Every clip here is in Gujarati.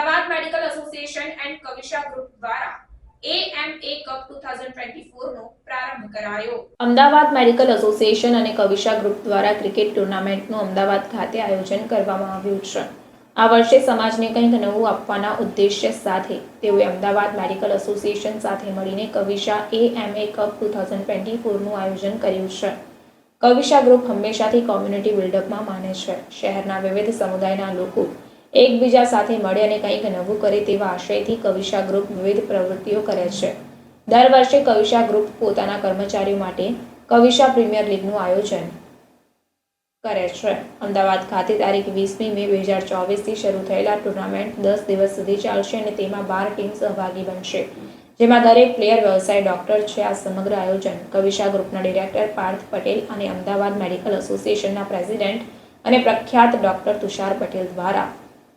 Ahmedabad medical association and Kavisha group દ્વારા એએમએ કપ 2024 નો પ્રારંભ કરાયો. અમદાવાદ મેડિકલ એસોસિએશન અને કવિશા ગ્રુપ દ્વારા ક્રિકેટ ટુર્નામેન્ટનું અમદાવાદ ખાતે આયોજન કરવામાં આવ્યું છે. આ વર્ષે સમાજને કંઈક નવું આપવાના ઉદ્દેશ્ય સાથે તેઓએ અમદાવાદ મેડિકલ એસોસિએશન સાથે મળીને Kavisha AMA cup two thousand twenty ફોરનું આયોજન કર્યું છે. કવિશા ગ્રુપ હંમેશાથી કોમ્યુનિટી બિલ્ડઅપમાં માને છે. શહેરના વિવિધ સમુદાયના લોકો એકબીજા સાથે મળે અને કંઈક નવું કરે તેવા આશયથી કવિશા ગ્રુપ વિવિધ પ્રવૃત્તિઓ કરે છે. દર વર્ષે કવિશા ગ્રુપ પોતાના કર્મચારીઓ માટે કવિશા પ્રીમિયર લીગનું આયોજન કરે છે. અમદાવાદ ખાતે તારીખ વીસમી મે બે હજાર ચોવીસથી શરૂ થયેલા ટુર્નામેન્ટ દસ દિવસ સુધી ચાલશે અને તેમાં બાર ટીમ સહભાગી બનશે. જેમાં દરેક પ્લેયર, વ્યવસાય ડોક્ટર છે. આ સમગ્ર આયોજન કવિશા ગ્રુપના ડિરેક્ટર પાર્થ પટેલ અને અમદાવાદ મેડિકલ એસોસિએશનના પ્રેસિડેન્ટ અને પ્રખ્યાત ડોક્ટર તુષાર પટેલ દ્વારા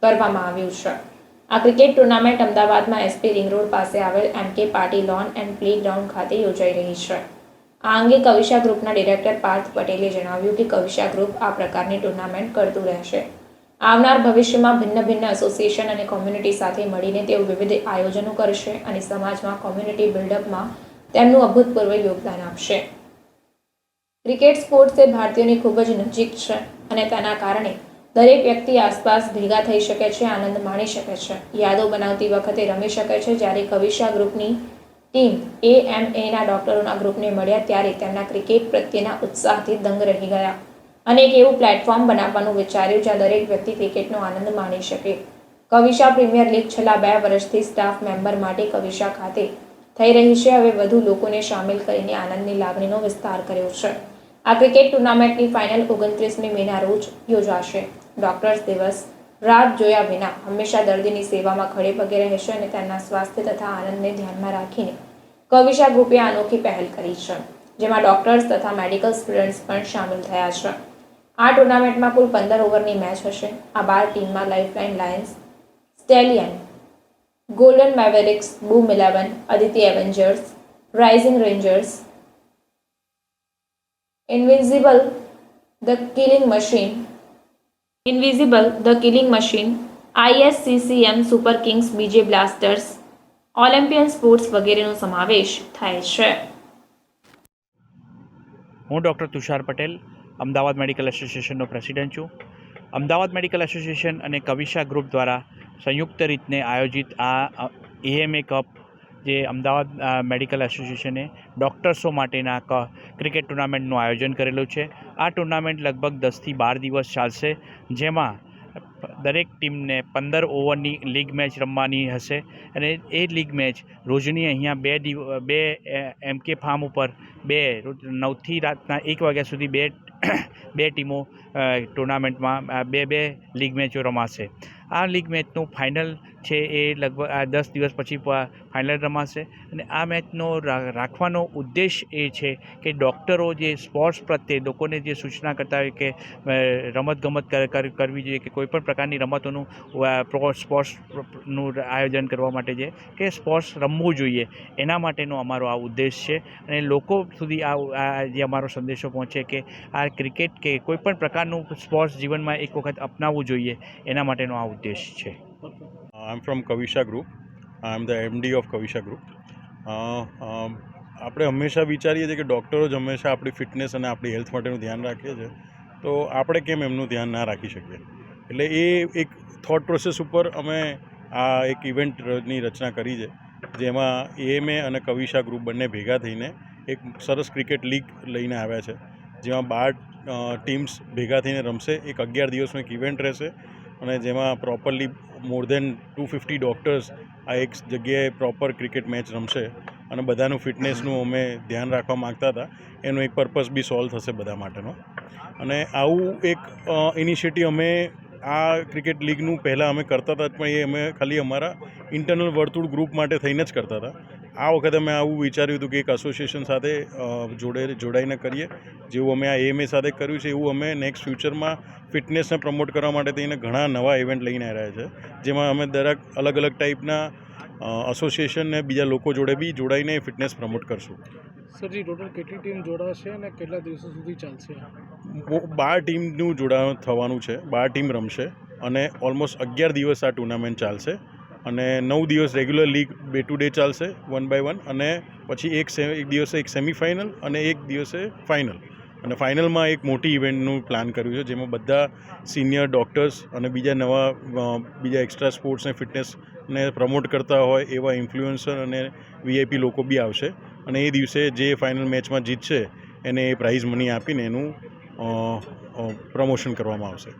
કરવામાં આવ્યું છે. આ ક્રિકેટ ટુર્નામેન્ટ અમદાવાદમાં એસપી રિંગ રોડ પાસે આવેલ એમ કે પાટી લોન એન્ડ પ્લે ગ્રાઉન્ડ ખાતે યોજાઈ રહી છે. આ અંગે કવિશા ગ્રુપના ડિરેક્ટર પાર્થ પટેલે જણાવ્યું કે કવિશા ગ્રુપ આ પ્રકારની ટુર્નામેન્ટ કરતું રહેશે. આવનાર ભવિષ્યમાં ભિન્ન ભિન્ન એસોસિએશન અને કોમ્યુનિટી સાથે મળીને તેઓ વિવિધ આયોજનો કરશે અને સમાજમાં કોમ્યુનિટી બિલ્ડઅપમાં તેમનું અભૂતપૂર્વ યોગદાન આપશે. ક્રિકેટ સ્પોર્ટ્સ એ ભારતીયોની ખૂબ જ નજીક છે અને તેના કારણે દરેક વ્યક્તિ આસપાસ ભેગા થઈ શકે છે, આનંદ માણી શકે છે. યાદો બનાવતી વખતે રમી શકે છે. જ્યારે કવિશા ગ્રુપની ટીમ એ એમ એના ડોક્ટરોના ગ્રુપને મળ્યા ત્યારે તેમના ક્રિકેટ પ્રત્યેના ઉત્સાહથી દંગ રહી ગયા. અને એક એવું પ્લેટફોર્મ બનાવવાનું વિચાર્યું જ્યાં દરેક વ્યક્તિ ક્રિકેટનો આનંદ માણી શકે. કવિશા પ્રીમિયર લીગ છેલ્લા બે વર્ષથી સ્ટાફ મેમ્બર માટે કવિશા ખાતે થઈ રહી છે. હવે વધુ લોકોને સામેલ કરીને આનંદની લાગણીનો વિસ્તાર કર્યો છે. આ ક્રિકેટ ટુર્નામેન્ટની ફાઇનલ ઓગણત્રીસમી મેના રોજ યોજાશે. ડોક્ટર્સ દિવસ રાત જોયા વિના હંમેશા દર્દીની સેવામાં ખડે પગે રહેશે અને તેમના સ્વાસ્થ્ય તથા આનંદને ધ્યાનમાં રાખીને કવિશા ગ્રુપે અનોખી પહેલ કરી છે, જેમાં ડોક્ટર્સ તથા મેડિકલ સ્ટુડન્ટ્સ પણ સામેલ થયા છે. આ ટુર્નામેન્ટમાં કુલ પંદર ઓવરની મેચ હશે. આ બાર ટીમમાં lifeline lions Stallion Golden Mavericks Boom Eleven Aditi Avengers Rising Rangers Invisible the Killing Machine Invisible the Killing Machine ISCCM Super Kings BJ Blasters Olympian Sports વગેરેનો સમાવેશ થાય છે. હું ડૉક્ટર તુષાર પટેલ અમદાવાદ મેડિકલ એસોસિએશનનો પ્રેસિડેન્ટ છું. અમદાવાદ મેડિકલ એસોસિએશન અને કવિશા ગ્રુપ દ્વારા સંયુક્ત રીતને આયોજિત આ એએમએ કપ જે અમદાવાદ મેડિકલ એસોસિએશને ડૉક્ટર્સો માટેના ક, ક્રિકેટ ટુર્નામેન્ટનું આયોજન કરેલું છે. આ ટુર્નામેન્ટ લગભગ દસથી બાર દિવસ ચાલશે, જેમાં દરેક ટીમને પંદર ઓવરની લીગ મેચ રમવાની હશે અને એ લીગ મેચ રોજની અહીંયા બે બે એમ કે ફાર્મ ઉપર બે, નવથી રાતના એક વાગ્યા સુધી બે બે ટીમો ટુર્નામેન્ટમાં બે બે લીગ મેચો રમાશે. આ લીગ મેચનું ફાઇનલ છે એ લગભગ આ દસ દિવસ પછી ફાઇનલ રમાશે. અને આ મેચનો રાખવાનો ઉદ્દેશ એ છે કે ડૉક્ટરો જે સ્પોર્ટ્સ પ્રત્યે લોકોને જે સૂચના કરતા હોય કે રમતગમત કર- કર- કરવી જોઈએ કે કોઈપણ પ્રકારની રમતોનું સ્પોર્ટ્સનું આયોજન કરવા માટે છે કે સ્પોર્ટ્સ રમવું જોઈએ. એના માટેનો અમારો આ ઉદ્દેશ છે. અને લોકો સુધી આ આ જે અમારો સંદેશો પહોંચે કે આ ક્રિકેટ કે કોઈપણ પ્રકારનું સ્પોર્ટ્સ જીવનમાં એક વખત અપનાવવું જોઈએ, એના માટેનો આ ઉદ્દેશ છે. I'm am from Kavisha group I am the MD of Kavisha group આપણે હંમેશા વિચારીએ છીએ કે ડૉક્ટરો જ હંમેશા આપણી ફિટનેસ અને આપણી હેલ્થ માટેનું ધ્યાન રાખીએ છીએ તો આપણે કેમ એમનું ધ્યાન ના રાખી શકીએ? એટલે એ એક થોટ પ્રોસેસ ઉપર અમે આ એક ઇવેન્ટની રચના કરી છે, જેમાં એએમએ અને કવિશા ગ્રુપ બંને ભેગા થઈને એક સરસ ક્રિકેટ લીગ લઈને આવ્યા છે, જેમાં બાર ટીમ્સ ભેગા થઈને રમશે. એક અગિયાર દિવસનું એક ઇવેન્ટ રહેશે અને જેમાં properly more than two fifty doctors આ એક જગ્યાએ પ્રોપર ક્રિકેટ મેચ રમશે. અને બધાનું ફિટનેસનું અમે ધ્યાન રાખવા માગતા હતા. એનો એક પર્પઝ બી સોલ્વ થશે બધા માટેનો. અને આવું એક ઇનિશિયેટિવ અમે આ ક્રિકેટ લીગનું પહેલાં અમે કરતા હતા, પણ એ અમે ખાલી અમારા ઇન્ટરનલ વર્તુળ ગ્રુપ માટે થઈને જ કરતા હતા. આ વખતે અમે આવું વિચાર્યું હતું કે એક એસોસિએશન સાથે જોડે જોડાઈને કરીએ જેવું અમે આ એએમએ સાથે કર્યું છે એવું અમે નેક્સ્ટ ફ્યુચરમાં ફિટનેસને પ્રમોટ કરવા માટે થઈને ઘણા નવા ઇવેન્ટ લઈને આવ્યા છે. જેમાં અમે દરેક અલગ અલગ ટાઈપના અસોસિએશનને બીજા લોકો જોડે બી જોડાઈને ફિટનેસ પ્રમોટ કરશું. સરજી ટોટલ કેટલી ટીમ જોડાશે અને કેટલા દિવસો સુધી ચાલશે? બાર ટીમનું જોડાણ થવાનું છે બાર ટીમ રમશે અને ઓલમોસ્ટ અગિયાર દિવસ આ ટુર્નામેન્ટ ચાલશે. અને નવ દિવસ regular league day to day ચાલશે વન બાય વન અને પછી એક એક દિવસે એક સેમિફાઇનલ અને એક દિવસે ફાઇનલ અને ફાઇનલમાં એક મોટી ઇવેન્ટનું પ્લાન કર્યું છે, જેમાં બધા સિનિયર ડૉક્ટર્સ અને બીજા નવા બીજા એક્સ્ટ્રા સ્પોર્ટ્સ અને ફિટનેસને પ્રમોટ કરતા હોય, એવા ઇન્ફ્લુએન્સર અને વીઆઈપી લોકો બી આવશે. અને એ દિવસે જે ફાઇનલ મેચમાં જીતશે, એને એ પ્રાઇઝ મની આપીને એનું પ્રમોશન કરવામાં આવશે.